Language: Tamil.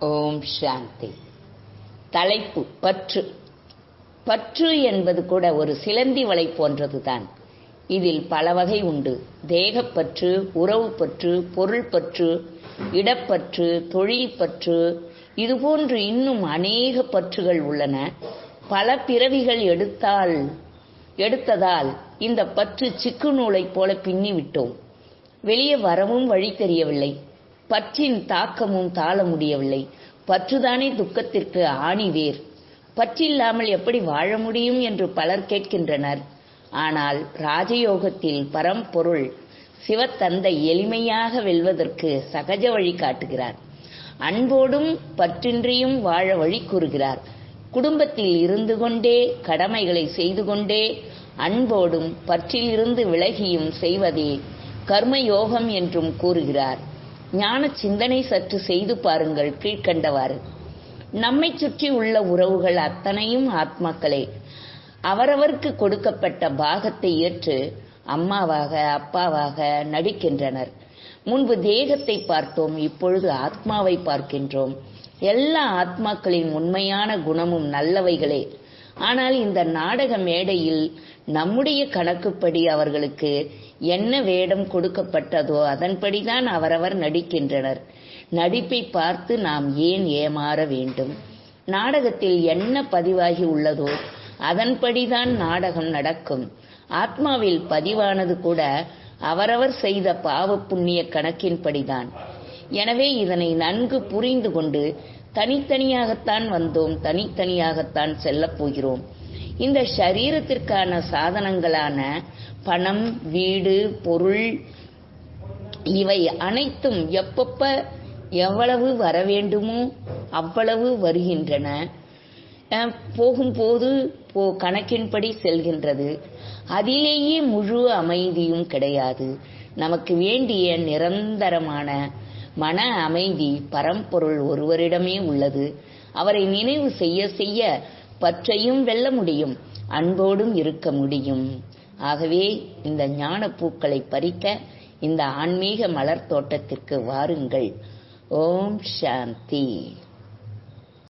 ஓம் சாந்தி. தலைப்பு பற்று. பற்று என்பது கூட ஒரு சிலந்தி வலை போன்றதுதான். இதில் பல வகை உண்டு. தேகப்பற்று உறவு பற்று பொருள் பற்று இடப்பற்று தொழில் பற்று. இதுபோன்று இன்னும் அநேக பற்றுகள் உள்ளன. பல பிறவிகள் எடுத்தால் எடுத்ததால் இந்த பற்று சிக்கு நூலைப் போல பின்னி விட்டோம் வெளியே வரவும் வழி தெரியவில்லை. பற்றின் தாக்கமும் தாழ முடியவில்லை. பற்றுதானே துக்கத்திற்கு ஆணிவேர். பற்றில்லாமல் எப்படி வாழ முடியும் என்று பலர் கேட்கின்றனர். ஆனால் ராஜயோகத்தில் பரம்பொருள் சிவத்தந்தை எளிமையாக வெல்வதற்கு சகஜ வழி காட்டுகிறார். அன்போடும் பற்றின்றியும் வாழ வழி கூறுகிறார். குடும்பத்தில் இருந்து கொண்டே கடமைகளை செய்து கொண்டே அன்போடும் பற்றிலிருந்து விலகியும் செய்வதே கர்மயோகம் என்றும் கூறுகிறார். ஞான சிந்தனை சற்று செய்து பாருங்கள் கீழ்கண்டவாறு. நம்மை சுற்றி உள்ள உறவுகள் அத்தனையும் ஆத்மாக்களே. அவரவருக்கு கொடுக்கப்பட்ட பாகத்தை ஏற்று அம்மாவாக அப்பாவாக நடிக்கின்றனர். முன்பு தேகத்தை பார்த்தோம் இப்பொழுது ஆத்மாவை பார்க்கின்றோம். எல்லா ஆத்மாக்களின் உண்மையான குணமும் நல்லவைகளே. ஆனால் இந்த நாடக மேடையில் நம்முடைய கணக்குப்படி அவர்களுக்கு என்ன வேடம் கொடுக்கப்பட்டதோ அதன்படிதான் அவரவர் நடிக்கின்றனர். நடிப்பை பார்த்து நாம் ஏன் ஏமாற வேண்டும்? நாடகத்தில் என்ன பதிவாகி உள்ளதோ அதன்படிதான் நாடகம் நடக்கும். ஆத்மாவில் பதிவானது கூட அவரவர் செய்த பாவ புண்ணிய கணக்கின்படிதான். எனவே இதனை நன்கு புரிந்து கொண்டு தனித்தனியாகத்தான் வந்தோம் தனித்தனியாகத்தான் செல்லப் போகிறோம். இந்த சரீரத்திற்கான சாதனங்களான பணம் வீடு பொருள் இவை அனைத்தும் எப்பப்ப எவ்வளவு வர வேண்டுமோ அவ்வளவு வருகின்றன. போகும்போது போ கணக்கின்படி செல்கின்றது. அதிலேயே முழு அமைதியும் கிடையாது. நமக்கு வேண்டிய நிரந்தரமான மன அமைதி பரம்பொருள் ஒருவரிடமே உள்ளது. அவரை நினைவு செய்ய செய்ய பற்றையும் வெல்ல முடியும் அன்போடும் இருக்க முடியும். ஆகவே இந்த ஞான பூக்களை பறிக்க இந்த ஆன்மீக மலர் தோட்டத்திற்கு வாருங்கள். ஓம் சாந்தி.